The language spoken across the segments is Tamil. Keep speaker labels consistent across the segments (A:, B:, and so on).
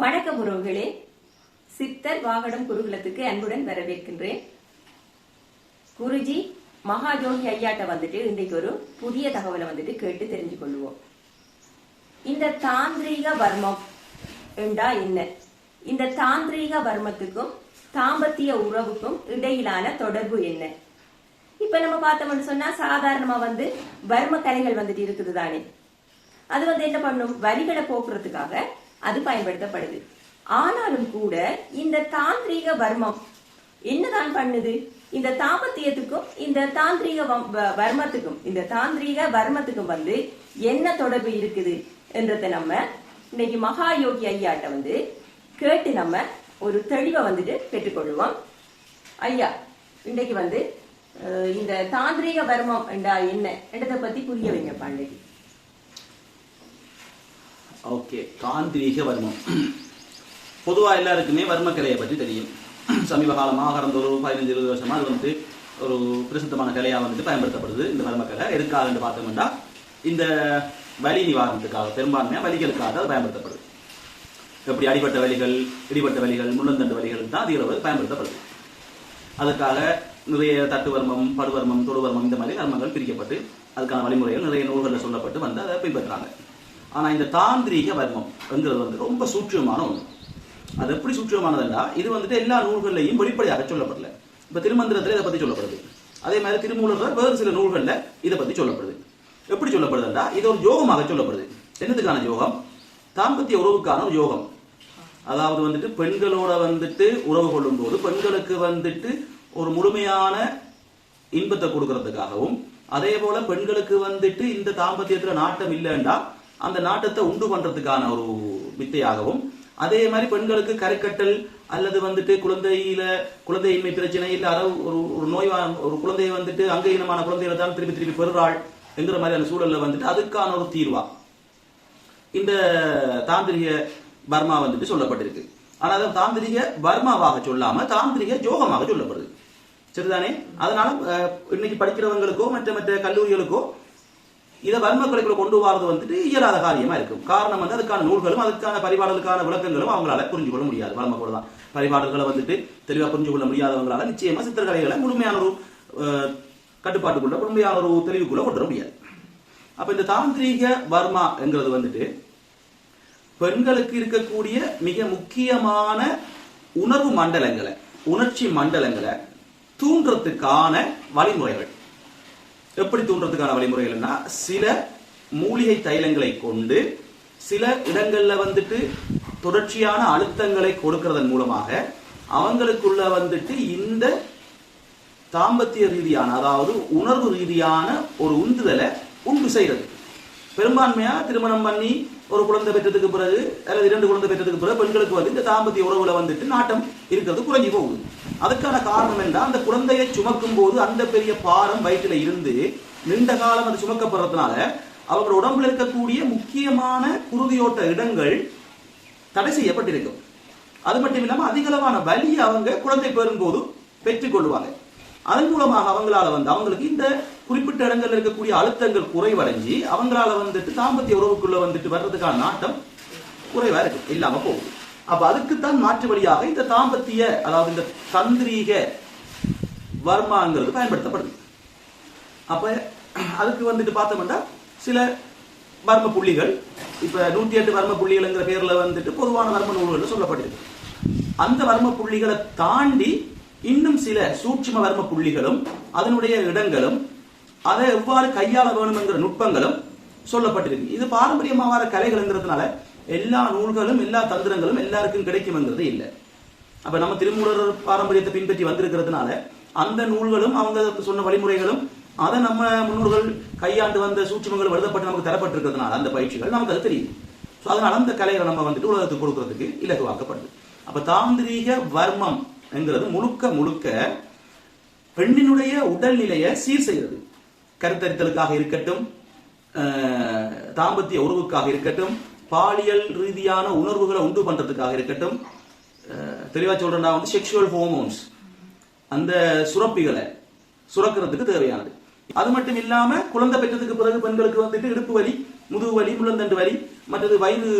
A: வணக்கம் உறவுகளே சித்தர் வாகனம் குருகுலத்துக்கு அன்புடன் வரவேற்கின்றேன். குருஜி மகாஜோகி ஐயாட்ட வந்துட்டு இன்றைக்கு ஒரு புதிய தகவலை வந்துட்டு கேட்டு தெரிஞ்சு கொள்வோம். இந்த தாந்திரீக வர்மம் என்றா என்ன? இந்த தாந்திரீக வர்மத்துக்கும் தாம்பத்திய உறவுக்கும் இடையிலான தொடர்பு என்ன? இப்ப நம்ம பார்த்தோம்னு சொன்னா சாதாரணமா வந்து வர்ம கலைகள் வந்துட்டு இருக்குது தானே அது வந்து என்ன பண்ணும்? வரிகளை போக்குறதுக்காக அது பயன்படுத்தப்படுது. ஆனாலும் கூட இந்த தாந்திரீக வர்மம் என்னதான் பண்ணுது? இந்த தாபத்தியத்துக்கும் இந்த தாந்திரீக வம்- வ- வர்மத்துக்கும் இந்த தாந்திரீக வர்மத்துக்கும் வந்து என்ன தொடர்பு இருக்குது என்றதை நம்ம இன்னைக்கு மகா யோகி ஐயாட்ட வந்து கேட்டு நம்ம ஒரு தெளிவை வந்துட்டு பெற்றுக்கொள்வோம். ஐயா இன்றைக்கு வந்து அஹ், இந்த தாந்திரீக வர்மம் என்றா என்ன? என்றதை பத்தி புரிய வைங்க பாண்டிக்கு
B: ஓகே தாந்திரீக வர்மம் பொதுவாக எல்லாருக்குமே வர்மக்கலையை பற்றி தெரியும். சமீப காலமாக கடந்த ஒரு பதினஞ்சு இருபது வருஷமா அது வந்து ஒரு பிரசித்தமான கலையாக வந்துட்டு பயன்படுத்தப்படுது இந்த வர்மக்கலை. எதுக்காக பார்த்தோம்னா இந்த வலி நிவாரணத்துக்காக பெரும்பான்மையாக வலிகளுக்காக அது பயன்படுத்தப்படுது. எப்படி அடிபட்ட வலிகள் இடிபட்ட வலிகள் முள்ளந்தண்டு வலிகள் தான் அதிக அளவு பயன்படுத்தப்படுது. அதுக்காக நிறைய தட்டுவர்மம் படுவர்மம் தொடுவர்மம் இந்த மாதிரி கர்மங்கள் பிரிக்கப்பட்டு அதுக்கான வழிமுறைகள் நிறைய நூல்களில் சொல்லப்பட்டு வந்து அதை பின்பற்றுறாங்க. ஆனால் இந்த தாந்திரீக வர்மம் என்கிறது வந்து ரொம்ப சூட்சமான ஒன்று அது எப்படி சூட்சமானதுன்னா இது வந்துட்டு எல்லா நூல்கள்லையும் வெளிப்படையாக சொல்லப்படல. இப்போ திருமந்திரத்தில் இதை பற்றி சொல்லப்படுது. அதே மாதிரி திருமூலர் வேறு சில நூல்களில் இதை பற்றி சொல்லப்படுது. எப்படி சொல்லப்படுதுன்னா இது ஒரு யோகமாக சொல்லப்படுது. என்னதுக்கான யோகம்? தாம்பத்திய உறவுக்கான ஒரு யோகம். அதாவது வந்துட்டு பெண்களோட வந்துட்டு உறவு கொள்ளும் போது பெண்களுக்கு வந்துட்டு ஒரு முழுமையான இன்பத்தை கொடுக்கறதுக்காகவும் அதே போல பெண்களுக்கு வந்துட்டு இந்த தாம்பத்தியத்துல நாட்டம் இல்லைன்னா அந்த நாட்டத்தை உண்டு பண்றதுக்கான ஒரு வித்தையாகவும் அதே மாதிரி பெண்களுக்கு கருக்கட்டல் அல்லது வந்துட்டு குழந்தையில குழந்தையின்மை பிரச்சனை இல்ல அதாவது ஒரு ஒரு நோய் ஒரு குழந்தையை வந்துட்டு அங்கீனமான குழந்தைகளை தான் திருப்பி திருப்பி பெறுறாள் என்கிற மாதிரியான சூழல்ல வந்துட்டு அதுக்கான ஒரு தீர்வா. இந்த தாந்திரிக பர்மா வந்துட்டு சொல்லப்பட்டிருக்கு. ஆனால் அது தாந்திரிக பர்மாவாக சொல்லாம தாந்திரிக ஜோகமாக சொல்லப்படுது. சரிதானே? அதனால இன்னைக்கு படிக்கிறவங்களுக்கோ மற்ற மற்ற கல்லூரிகளுக்கோ இதை வர்ம கலைக்குள்ள கொண்டு வரது வந்துட்டு இயலாத காரியமா இருக்கும். காரணம் வந்து அதுக்கான நூல்களும் அதுக்கான பரிபாடலுக்கான விளக்கங்களும் அவங்களால புரிஞ்சு கொள்ள முடியாது. வர்ம கூட தான். பரிபாடல்களை வந்துட்டு தெளிவா புரிஞ்சு கொள்ள முடியாதவங்களால நிச்சயமா சித்திரக்கலைகளை முழுமையான ஒரு கட்டுப்பாட்டுக்குள்ள முழுமையான ஒரு தெளிவுக்குள்ள கொண்டு வர முடியாது. அப்ப இந்த தாந்திரீக வர்மா என்கிறது வந்துட்டு பெண்களுக்கு இருக்கக்கூடிய மிக முக்கியமான உணர்வு மண்டலங்களை உணர்ச்சி மண்டலங்களை தூண்டுறதுக்கான வழிமுறைகள். எப்படி தூண்டுறதுக்கான வழிமுறைகள்னா சில மூலிகை தைலங்களை கொண்டு சில இடங்கள்ல வந்துட்டு தொடர்ச்சியான அழுத்தங்களை கொடுக்கறதன் மூலமாக அவங்களுக்குள்ள வந்துட்டு இந்த தாம்பத்திய ரீதியான அதாவது உணர்வு ரீதியான ஒரு உந்துதலை உண்டு செய்யறது பெரும்பான்மையா திருமணம் பண்ணி ஒரு குழந்தை பெற்றதுக்கு பிறகு அல்லது இரண்டு குழந்தை பெற்றதுக்கு பிறகு பெண்களுக்கு வந்து இந்த தாம்பத்திய உறவுல வந்துட்டு நாட்டம் இருக்கிறது குறைஞ்சி போகுது. அதுக்கான காரணம் என்ன? அந்த குழந்தையை சுமக்கும் போது அந்த பெரிய பாரம் வயிற்றுல இருந்து நீண்ட காலம் அது சுமக்கப்படுறதுனால அவர்கள் உடம்புல இருக்கக்கூடிய முக்கியமான குருதியோட்ட இடங்கள் தடை செய்யப்பட்டிருக்கும். அது மட்டும் இல்லாமல் அதிகளவான வலியை அவங்க குழந்தை பெறும்போது பெற்றுக் கொள்வாங்க. அதன் மூலமாக அவங்களால வந்து அவங்களுக்கு இந்த குறிப்பிட்ட இடங்கள்ல இருக்கக்கூடிய அழுத்தங்கள் குறைவடைஞ்சு அவங்களால வந்துட்டு தாம்பத்திய உறவுக்குள்ள வந்துட்டு வர்றதுக்கான நாட்டம் குறைவா இருக்கு. இல்லாம போகுது. அப்ப அதுக்குத்தான் மாற்று வழியாக இந்த தாம்பத்திய அதாவது இந்த தந்திரீக வர்மாங்கிறது பயன்படுத்தப்படுது. அப்ப அதுக்கு வந்துட்டு பார்த்தோம்னா சில வர்ம புள்ளிகள் இப்ப நூத்தி எட்டு வர்ம புள்ளிகள்ங்கிற பேர்ல வந்துட்டு பொதுவான வர்ம நூல்கள் சொல்லப்பட்டிருக்கு. அந்த வர்ம புள்ளிகளை தாண்டி இன்னும் சில சூட்சும வர்ம புள்ளிகளும் அதனுடைய இடங்களும் அதை எவ்வாறு கையாள வேணும்ங்கிற நுட்பங்களும் சொல்லப்பட்டிருக்கு. இது பாரம்பரியமாக வர கலைகள்ங்கிறதுனால எல்லா நூல்களும் எல்லா தந்திரங்களும் எல்லாருக்கும் கிடைக்கும்ங்கிறது இல்லை. அப்ப நம்ம திருமூலர் பாரம்பரியத்தை பின்பற்றி வந்திருக்கிறதுனால அந்த நூல்களும் அவங்க சொன்ன வழிமுறைகளும் அதை நம்ம முன்னோர்கள் கையாண்டு வந்த சூட்சுமங்கள் எழுதப்பட்டு நமக்கு தரப்பட்டிருக்கிறதுனால அந்த பயிற்சிகள் நமக்கு அது தெரியும். ஸோ அதனால அந்த கலைகளை நம்ம வந்துட்டு உலகத்துக்கு கொடுக்கறதுக்கு இலகுவாக்கப்படுது. அப்ப தாந்திரீக வர்மம் என்கிறது முழுக்க முழுக்க பெண்ணினுடைய உடல்நிலையை சீர் செய்கிறது. கருத்தரித்தலுக்காக இருக்கட்டும் தாம்பத்திய உறவுக்காக இருக்கட்டும் பாலியல் ரீதியான உணர்வுகளை உண்டு பண்றதுக்காக இருக்கட்டும் தெளிவா சொல்றேன்னா வந்து செக்ஷுவல் ஹோமோன்ஸ் அந்த சுரப்பிகளை சுரக்கிறதுக்கு தேவையானது. அது மட்டும் இல்லாம குழந்தை பெற்றதுக்கு பிறகு பெண்களுக்கு வந்துட்டு இடுப்பு வலி முதுகு வலி முள்ளந்தண்டு வலி மற்றது வயிறு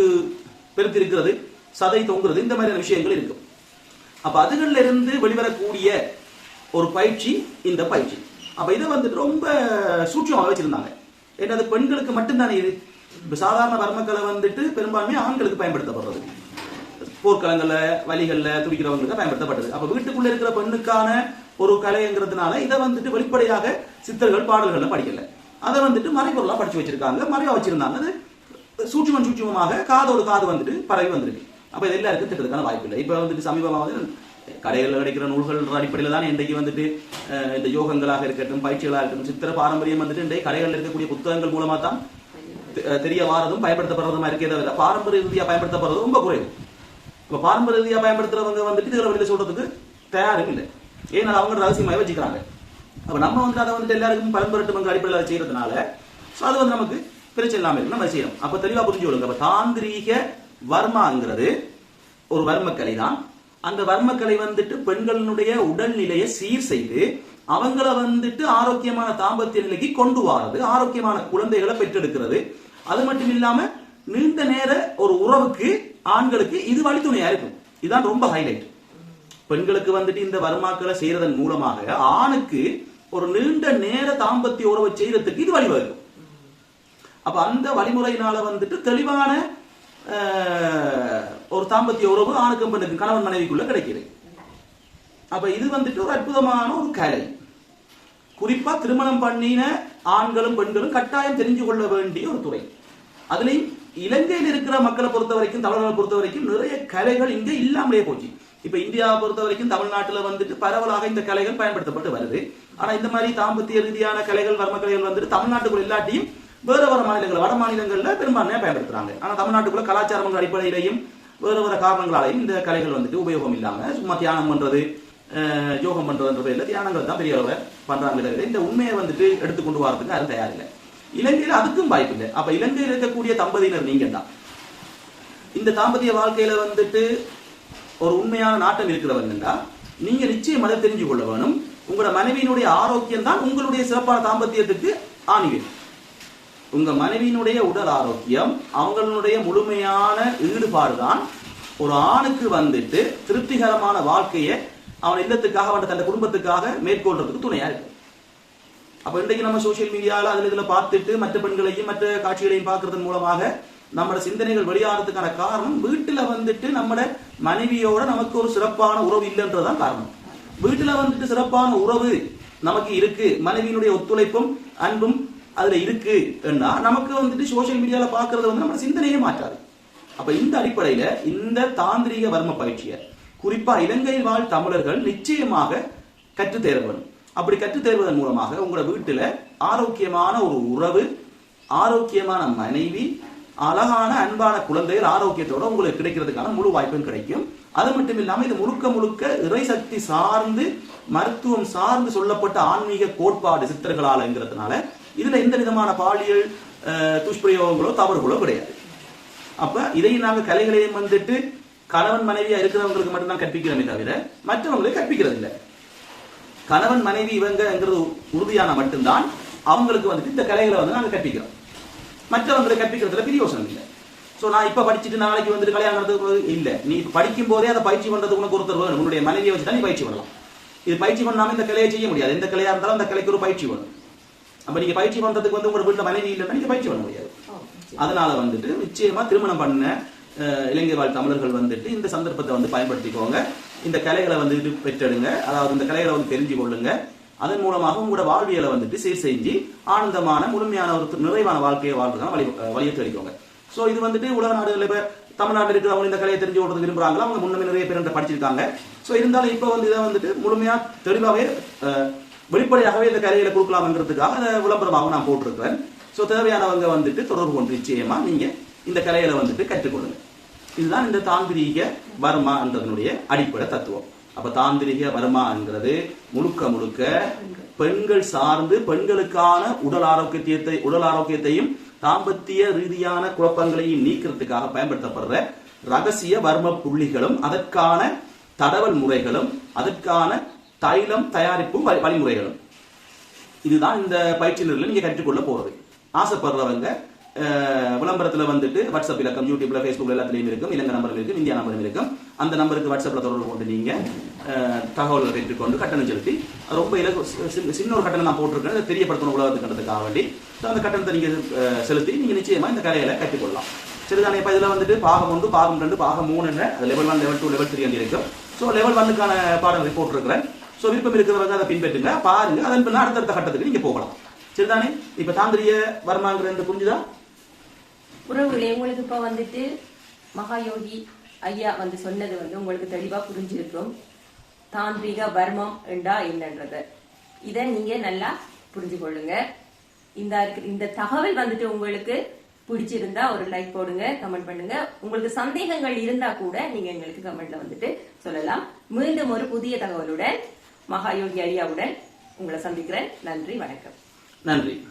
B: பெருத்திருக்கிறது சதை தொங்குறது இந்த மாதிரியான விஷயங்கள் இருக்கும். அப்ப அதுகள்ல இருந்து வெளிவரக்கூடிய ஒரு பயிற்சி இந்த பயிற்சி. அப்போ இதை வந்துட்டு ரொம்ப சூட்சமாக வச்சிருந்தாங்க. ஏன்னா அது பெண்களுக்கு மட்டும்தானே இது. இப்போ சாதாரண வர்மக்கலை வந்துட்டு பெரும்பான்மை ஆண்களுக்கு பயன்படுத்தப்படுறது போர்க்களங்களில் வழிகளில் துடிக்கிறவங்களுக்கு பயன்படுத்தப்பட்டது. அப்போ வீட்டுக்குள்ளே இருக்கிற பெண்ணுக்கான ஒரு கலைங்கிறதுனால இதை வந்துட்டு வெளிப்படையாக சித்தர்கள் பாடல்களில் படிக்கல. அதை வந்துட்டு மறைபொருளா படிச்சு வச்சிருக்காங்க மறைவாக வச்சிருந்தாங்க. அது சூட்சுமன் சூட்சுமமாக காதோடு காது வந்துட்டு பரவி வந்திருக்கு. அப்போ இது எல்லாருக்கும் திட்டத்துக்கான வாய்ப்பு இல்லை. இப்போ வந்துட்டு சமீபமாக கடைகளில் கிடைக்கிற நூல்கள் அடிப்படையில் தான் இன்றைக்கு வந்துட்டு அஹ், இந்த யோகங்களாக இருக்கட்டும் பயிற்சிகளாக இருக்கட்டும் சித்திர பாரம்பரியம் வந்துட்டு இன்றைக்கு கடைகளில் இருக்கக்கூடிய புத்தகங்கள் மூலமா தான் தெரிய வாரதும் பயன்படுத்தப்படுறதுமா இருக்கே தவிர பாரம்பரிய ரீதியா பயன்படுத்தப்படுறது ரொம்ப குறைவு. இப்போ பாரம்பரிய ரீதியா பயன்படுத்துறவங்க வந்துட்டு இதில் வெளியில சொல்றதுக்கு தயாரும் இல்லை ஏன்னா அவங்க ரகசியமாக வச்சுக்கிறாங்க. அப்ப நம்ம வந்து அதை வந்துட்டு எல்லாருக்கும் பரம்பரட்டு அடிப்படையில் செய்யறதுனால ஸோ அது வந்து நமக்கு பிரச்சனை இல்லாமல் இருக்கு நம்ம செய்யணும் அப்போ தெளிவாக புரிஞ்சு கொள்ளுங்க அப்போ தாந்திரீக வர்மாங்கிறது ஒரு வர்மக்கலை தான். அந்த வர்மக்கலை வந்துட்டு பெண்களினுடைய உடல்நிலையை சீர் செய்து அவங்கள வந்துட்டு ஆரோக்கியமான தாம்பத்திய நிலைக்கு கொண்டு வாரது ஆரோக்கியமான குழந்தைகளை பெற்றெடுக்கிறது. அது மட்டும் இல்லாம நீண்ட நேர ஒரு உறவுக்கு ஆண்களுக்கு இது வழித்துணையா இருக்கும். இதுதான் ரொம்ப ஹைலைட் பெண்களுக்கு வந்துட்டு இந்த வர்மாக்களை செய்யறதன் மூலமாக ஆணுக்கு ஒரு நீண்ட நேர தாம்பத்திய உறவை செய்யறதுக்கு இது வழிவகுக்கும். அப்ப அந்த வழிமுறையினால வந்துட்டு தெளிவான தாம்பத்திய உறவு ஆணுக்கும் பெண்ணுக்கும் கணவன் மனைவிக்குள்ள கிடைக்கிறது. அப்ப இது வந்துட்டு ஒரு அற்புதமான ஒரு கலை. குறிப்பா திருமணம் பண்ணின ஆண்களும் பெண்களும் கட்டாயம் தெரிஞ்சு கொள்ள வேண்டிய ஒரு துறை. அதுலேயும் இலங்கையில் இருக்கிற மக்களை பொறுத்த வரைக்கும் தமிழர்களை பொறுத்த வரைக்கும் நிறைய கலைகள் இங்கே இல்லாமலே போச்சு. இப்ப இந்தியாவை பொறுத்த வரைக்கும் தமிழ்நாட்டில் வந்துட்டு பரவலாக இந்த கலைகள் பயன்படுத்தப்பட்டு வருது. ஆனா இந்த மாதிரி தாம்பத்திய ரீதியான கலைகள் வர்ம கலைகள் வந்துட்டு தமிழ்நாட்டுக்குள்ள இல்லாட்டியும் வேற வேற மாநிலங்கள் வட மாநிலங்கள்ல பெரும்பான்மையா பயன்படுத்துறாங்க. ஆனா தமிழ்நாட்டுக்குள்ள கலாச்சாரங்கள் அடிப்படையிலையும் வேறு வேறு காரணங்களாலையும் இந்த கலைகள் வந்துட்டு உபயோகம் இல்லாமல் சும்மா தியானம் பண்ணுறது யோகம் பண்ணுறதுன்ற பேரில் தியானங்கள் தான் பெரிய அளவுல பண்றாங்க இந்த உண்மையை வந்துட்டு எடுத்துக்கொண்டு வரதுக்கு யாரும் தயாரில்லை இலங்கையில் அதுக்கும் வாய்ப்பு இல்லை. அப்போ இலங்கையில் இருக்கக்கூடிய தம்பதியினர் நீங்கள் தான் இந்த தாம்பத்திய வாழ்க்கையில் வந்துட்டு ஒரு உண்மையான நாட்டம் இருக்கிறவங்கண்டா நீங்கள் நிச்சயம் அதை தெரிஞ்சு கொள்ள வேணும். உங்களோட மனைவியினுடைய ஆரோக்கியம் தான் உங்களுடைய சிறப்பான தாம்பத்தியத்துக்கு ஆணிவேன் உங்க மனைவியினுடைய உடல் ஆரோக்கியம் அவங்களுடைய முழுமையான ஈடுபாடு தான் ஒரு ஆணுக்கு வந்துட்டு திருப்திகரமான வாழ்க்கையை அவன் இல்லத்துக்காக அவன் தன் குடும்பத்துக்காக மேற்கொள்றதுக்கு துணையா இருக்கு. அப்ப இன்றைக்கு நம்ம சோஷியல் மீடியால அதுல இதுல பார்த்துட்டு மற்ற பெண்களையும் மற்ற காட்சிகளையும் பார்க்கறதன் மூலமாக நம்மளோட சிந்தனைகள் வெளியாகிறதுக்கான காரணம் வீட்டுல வந்துட்டு நம்மட மனைவியோட நமக்கு ஒரு சிறப்பான உறவு இல்லைன்றதுதான் காரணம். வீட்டுல வந்துட்டு சிறப்பான உறவு நமக்கு இருக்கு. மனைவியினுடைய ஒத்துழைப்பும் அன்பும் அதுல இருக்கு நமக்கு வந்துட்டு சோஷியல் மீடியால பார்க்கறது வந்து நம்ம சிந்தனையே மாற்றாது. அப்ப இந்த அடிப்படையில இந்த தாந்திரிக வர்ம பயிற்சியை குறிப்பா இலங்கையில் வாழ் தமிழர்கள் நிச்சயமாக கற்று தேர்வணும் அப்படி கற்றுத் தேர்வதன் மூலமாக உங்களோட வீட்டுல ஆரோக்கியமான ஒரு உறவு ஆரோக்கியமான மனைவி அழகான அன்பான குழந்தைகள் ஆரோக்கியத்தோட உங்களுக்கு கிடைக்கிறதுக்கான முழு வாய்ப்பும் கிடைக்கும். அது மட்டும் இல்லாமல் இது முழுக்க முழுக்க இறை சக்தி சார்ந்து மருத்துவம் சார்ந்து சொல்லப்பட்ட ஆன்மீக கோட்பாடு சித்தர்களாலங்கிறதுனால இதுல எந்த விதமான பாலியல் துஷ்பிரயோகங்களோ தவறுகளோ கிடையாது. அப்ப இதை நாங்கள் கலைகளையும் வந்துட்டு கணவன் மனைவியா இருக்கிறவங்களுக்கு மட்டும் தான் கற்பிக்கிறோமே தவிர மற்றவங்களுக்கு கற்பிக்கிறது இல்லை கணவன் மனைவி இவங்கிறது உறுதியான மட்டும்தான் அவங்களுக்கு வந்துட்டு இந்த கலைகளை வந்து நாங்கள் கற்பிக்கிறோம். மற்றவங்களுக்கு கற்பிக்கிறதுல பிரியோசனம் இல்லை. ஸோ நான் இப்போ படிச்சுட்டு நாளைக்கு வந்துட்டு கல்யாணம் நடத்துக்கு இல்லை. நீ படிக்கும் போதே அதை பயிற்சி பண்ணுறதுக்கு உனக்கு ஒருத்தர் வேணும். உன்னுடைய மனைவியை வச்சு தான் நீ பயிற்சி பண்ணலாம். இது பயிற்சி பண்ணாமல் இந்த கலையை செய்ய முடியாது. எந்த கலையாக இருந்தாலும் அந்த கலைக்கு ஒரு பயிற்சி வேணும். அப்ப நீங்க பயிற்சி பண்றதுக்கு வந்து உங்களோட வீட்டுல மனைவி இல்லைன்னா நீங்க பயிற்சி பண்ண முடியாது. அதனால வந்துட்டு நிச்சயமா திருமணம் பண்ண இலங்கை வாழ் தமிழர்கள் வந்துட்டு இந்த சந்தர்ப்பத்தை வந்து பயன்படுத்திக்கோங்க. இந்த கலைகளை வந்துட்டு பெற்றெடுங்க. அதாவது இந்த கலைகளை வந்து தெரிஞ்சு கொள்ளுங்க. அதன் மூலமாக உங்களோட வாழ்வியலை வந்துட்டு சீர் செஞ்சு ஆனந்தமான முழுமையான ஒரு நிறைவான வாழ்க்கையை வாழ்றதுக்கான வழி வழியை தேடிக்கோங்க சோ இது வந்துட்டு உலக நாடுகளில் இப்ப தமிழ்நாட்டில் இருக்கிறவங்க இந்த கலையை தெரிஞ்சு கொள்றது விரும்புறாங்களா? அவங்க முன்னமே நிறைய பேர் படிச்சிருக்காங்க. சோ இருந்தாலும் இப்ப வந்து இதை வந்துட்டு முழுமையா தெளிவாகவே வெளிப்படையாகவே இந்த கரையில கொடுக்கலாம்ங்கிறதுக்காக அதை விளம்பரமாக நான் போட்டிருக்கிறேன். ஸோ தேவையானவங்க வந்துட்டு தொடர்பு கொண்டு நிச்சயமா நீங்க இந்த கலைகளை வந்துட்டு கற்றுக்கொள்ளுங்க. இதுதான் இந்த தாந்திரீக வர்மான்றதனுடைய அடிப்படை தத்துவம். அப்ப தாந்திரிக வர்மாங்கிறது முழுக்க முழுக்க பெண்கள் சார்ந்து பெண்களுக்கான உடல் ஆரோக்கியத்தை உடல் ஆரோக்கியத்தையும் தாம்பத்திய ரீதியான குழப்பங்களையும் நீக்கிறதுக்காக பயன்படுத்தப்படுற ரகசிய வர்ம புள்ளிகளும் அதற்கான தடவல் முறைகளும் அதற்கான தைலம் தயாரிப்பும் வழிமுறைகளும். இதுதான் இந்த பயிற்சி நிலையில் நீங்க கற்றுக்கொள்ள போறது. ஆசைப்படுறவங்க விளம்பரத்தில் வந்துட்டு வாட்ஸ்அப் இலக்கம் யூடியூப்ல ஃபேஸ்புக்ல எல்லாத்துலயும் இருக்கும். இலங்கை நம்பரும் இருக்கும் இந்தியா நம்பரும் இருக்கும். அந்த நம்பருக்கு வாட்ஸ்அப்பில் தொடர்பு கொண்டு நீங்க தகவல்கள் தகவல்களை பெற்றுக்கொண்டு கட்டணம் செலுத்தி ரொம்ப இலக்கு சின்ன ஒரு கட்டணம் நான் போட்டிருக்கேன். அதை தெரியப்படுத்தணும் உலகத்துக்கு வேண்டி. அந்த கட்டணத்தை நீங்க செலுத்தி நீங்க நிச்சயமா இந்த கலையில கற்றுக்கொள்ளலாம். சரிதானே இப்போ இதில் வந்துட்டு பாகம் ஒன்று பாகம் ரெண்டு பாகம் மூணு அது level one level two level three இருக்கும். ஸோ லெவல் ஒன்னுக்கான பாடம் ரிப்போர்ட் இருக்கிறேன். ஸோ விருப்பம் இருக்கிறவங்க அதை பின்பற்றுங்க. பாருங்க. அதன் பின்ன அடுத்தடுத்த கட்டத்துக்கு நீங்க போகலாம். சரிதானே? இப்ப தாந்திரிய வர்மாங்கிறது புரிஞ்சுதா
A: உறவுகளே உங்களுக்கு இப்ப வந்துட்டு மகாயோகி ஐயா வந்து சொன்னது வந்து உங்களுக்கு தெளிவா புரிஞ்சிருக்கும். தாந்திரிக வர்மம் என்றா என்னன்றது. இதை நீங்க நல்லா புரிஞ்சு கொள்ளுங்க இந்த இந்த தகவல் வந்துட்டு உங்களுக்கு பிடிச்சிருந்தா ஒரு லைக் போடுங்க கமெண்ட் பண்ணுங்க. உங்களுக்கு சந்தேகங்கள் இருந்தா கூட நீங்க எங்களுக்கு கமெண்ட்ல வந்துட்டு சொல்லலாம். மீண்டும் ஒரு புதிய தகவலுடன் மகாயோகி ஐயாவுடன் உங்களை சந்திக்கிறேன். நன்றி வணக்கம்.
B: நன்றி.